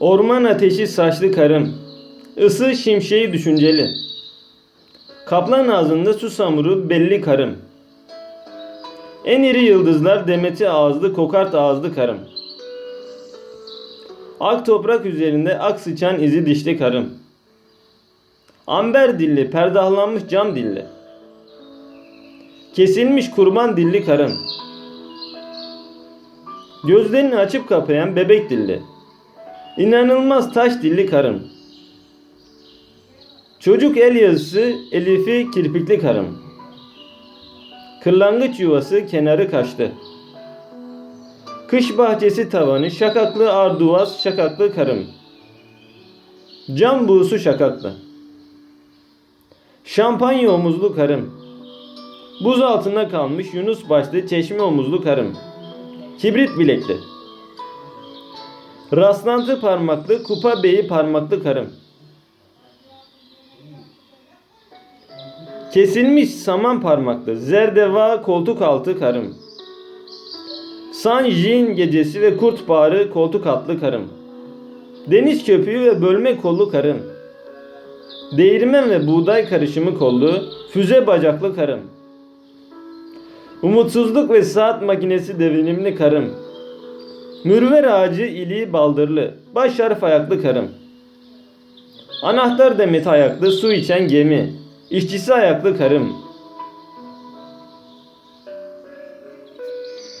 Orman ateşi saçlı karım. Isı şimşeği düşünceli. Kaplan ağzında su samuru belli karım. En iri yıldızlar demeti ağızlı kokart ağızlı karım. Ak toprak üzerinde ak sıçan izi dişli karım. Amber dilli, perdahlanmış cam dilli. Kesilmiş kurban dilli karım. Gözlerini açıp kapayan bebek dilli. İnanılmaz taş dilli karım. Çocuk el yazısı Elif'i kirpikli karım. Kırlangıç yuvası kenarı kaçtı. Kış bahçesi tavanı şakaklı arduvaz şakaklı karım. Cam buğusu şakaklı. Şampanya omuzlu karım. Buz altında kalmış Yunus başlı çeşme omuzlu karım. Kibrit bilekli. Rastlantı parmaklı kupa beyi parmaklı karım. Kesilmiş saman parmaklı zerdeva koltuk altı karım. San Jin gecesi ve kurt bağrı koltuk altlı karım. Deniz köpüğü ve bölme kollu karım. Değirmen ve buğday karışımı kollu füze bacaklı karım. Umutsuzluk ve saat makinesi devinimli karım. Mürver ağacı iliği baldırlı, baş harf ayaklı karım. Anahtar demeti ayaklı su içen gemi, işçisi ayaklı karım.